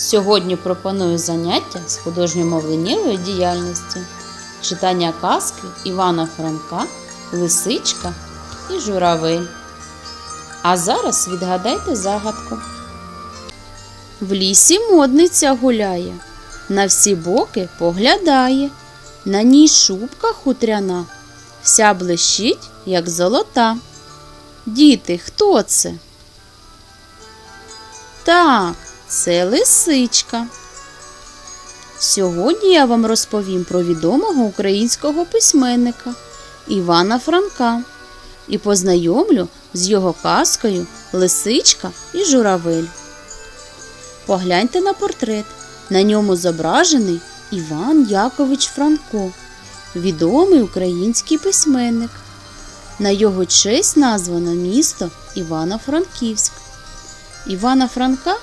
Сьогодні пропоную заняття з художньо-мовленнєвої діяльності, читання казки Івана Франка, Лисичка і Журавель. А зараз відгадайте загадку. В лісі модниця гуляє, на всі боки поглядає, на ній шубка хутряна, вся блищить, як золота. Діти, хто це? Так, це лисичка. Сьогодні я вам розповім про відомого українського письменника Івана Франка і познайомлю з його казкою Лисичка і журавель. Погляньте на портрет. На ньому зображений Іван Якович Франко, відомий український письменник. На його честь названо місто Івано-Франківськ. Івана Франка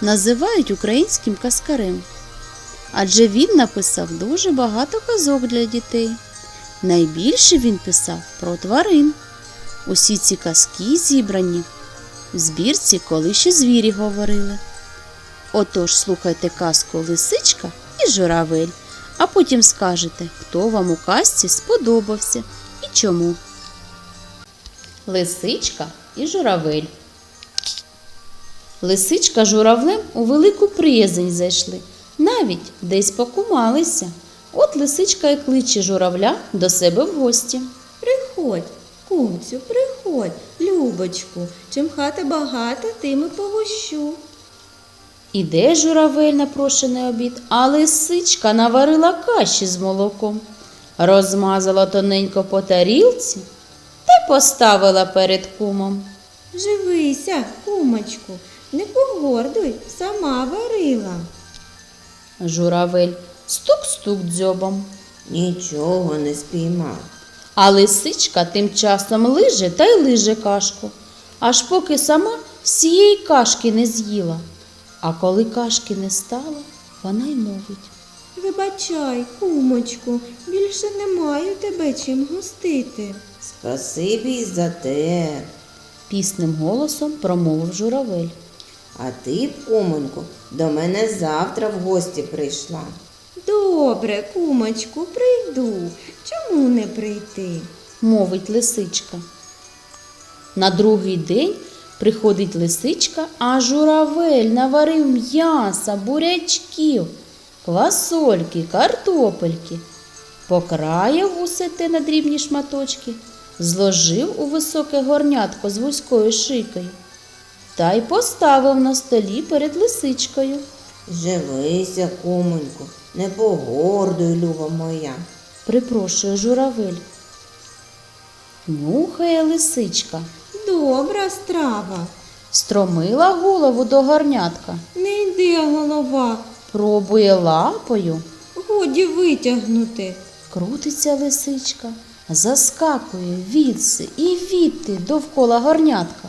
називають українським каскарем, адже він написав дуже багато казок для дітей. Найбільше він писав про тварин. Усі ці казки зібрані в збірці, коли ще звірі говорили. Отож слухайте казку Лисичка і Журавель, а потім скажете, хто вам у казці сподобався і чому. Лисичка і Журавель. Лисичка журавлем у велику приязень зайшли, навіть десь покумалися. От лисичка і кличе журавля до себе в гості. Приходь, кумцю, приходь, Любочку. Чим хата багата, тим і погощу. Іде журавель на прошений обід, а лисичка наварила каші з молоком, розмазала тоненько по тарілці та й поставила перед кумом. Живися, кумочку, не погордуй, сама варила. Журавель стук-стук дзьобом. Нічого не спіймав. А лисичка тим часом лиже та й лиже кашку, аж поки сама всієї кашки не з'їла. А коли кашки не стало, вона й мовить. Вибачай, кумочку, більше не маю тебе чим гостити. Спасибі за те. Пісним голосом промовив журавель. А ти, кумоньку, до мене завтра в гості прийшла. Добре, кумочку, прийду. Чому не прийти? мовить лисичка. На другий день приходить лисичка, а журавель наварив м'яса, бурячків, квасольки, картопельки, покраяв усе те на дрібні шматочки, зложив у високе горнятко з вузькою шикою та й поставив на столі перед лисичкою. Живися, кумоньку, не погордуй, люба моя. Припрошує журавель. Нюхає лисичка, Добра страва. стромила голову до горнятка. Не йде голова, Пробує лапою, годі витягнути. крутиться лисичка, заскакує відси і відти довкола горнятка.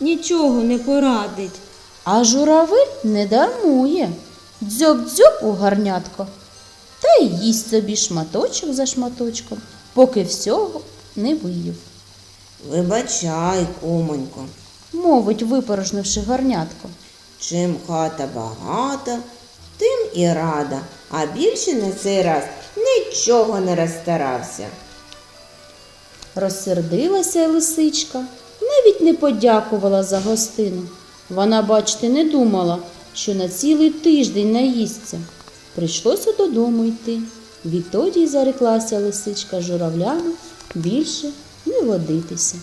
Нічого не порадить. А журавель не дармує. Дзьоб-дзьоб у горнятко. Та й їсть собі шматочок за шматочком, поки всього не виїв. Вибачай, кумонько, Мовить, випорожнивши горнятко. чим хата багата, тим і рада, а більше на цей раз нічого не розстарався. Розсердилася лисичка, навіть не подякувала за гостину. Вона, бачте, не думала, що на цілий тиждень наїсться. Прийшлося додому йти. Відтоді зареклася лисичка з журавлями більше не водитися.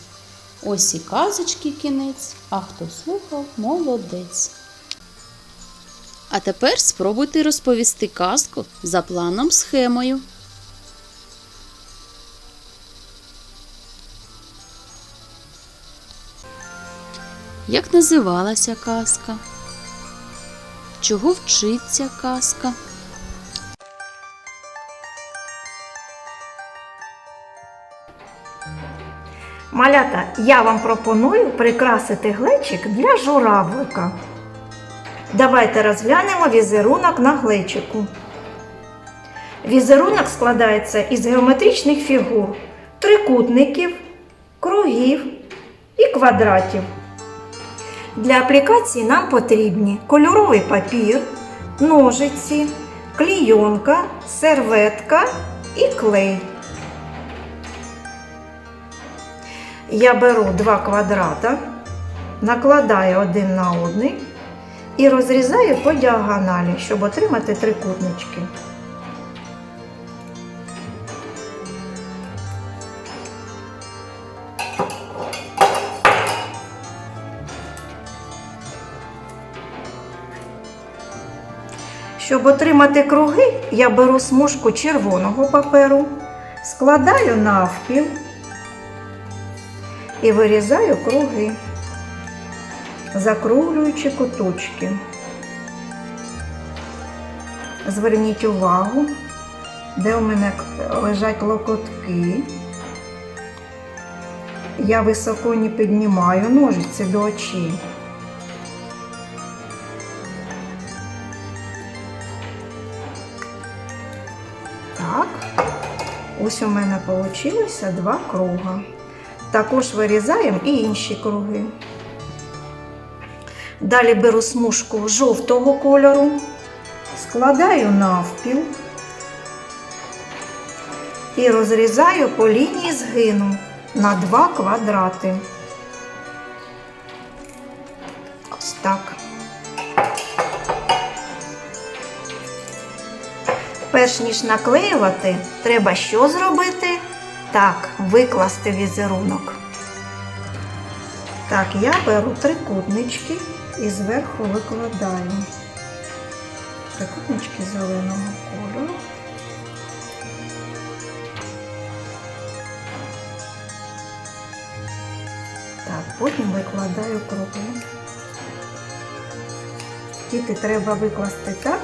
Ось і казочки кінець, а хто слухав, молодець. А тепер спробуйте розповісти казку за планом схемою. Як називалася казка? Чого вчиться казка? Малята, я вам пропоную прикрасити глечик для журавлика. Давайте розглянемо візерунок на глечику. Візерунок складається із геометричних фігур, трикутників, кругів і квадратів. Для аплікації нам потрібні кольоровий папір, ножиці, клійонка, серветка і клей. Я беру два квадрата, накладаю один на один і розрізаю по діагоналі, щоб отримати трикутнички. Щоб отримати круги, я беру смужку червоного паперу, складаю навпіл і вирізаю круги, закруглюючи куточки. Зверніть увагу, де у мене лежать локотки. Я високо не піднімаю ножиці до очей. Так, ось у мене вийшло два круга. Також вирізаємо і інші круги. Далі беру смужку жовтого кольору, складаю навпіл і розрізаю по лінії згину на два квадрати. Перш ніж наклеювати, треба що зробити? Так, викласти візерунок. Так, я беру трикутнички і зверху викладаю. Трикутнички зеленого кольору. Так, потім викладаю круги. Діти треба викласти так,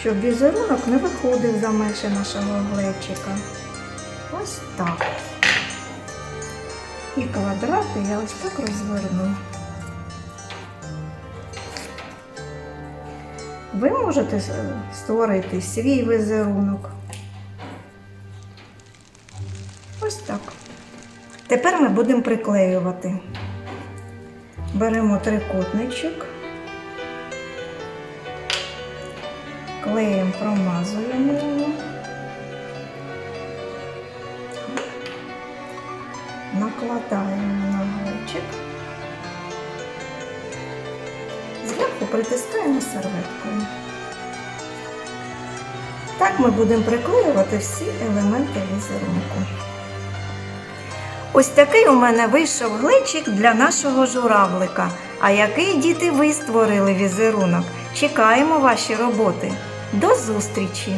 щоб візерунок не виходив за межі нашого глечика. Ось так. І квадрати я ось так розверну. Ви можете створити свій візерунок. Ось так. Тепер ми будемо приклеювати. Беремо трикутничок, клеєм промазуємо його. накладаємо на глечик. Зверху притискаємо серветкою. Так ми будемо приклеювати всі елементи візерунку. Ось такий у мене вийшов глечик для нашого журавлика. А який діти ви створили візерунок? Чекаємо ваші роботи. До зустрічі!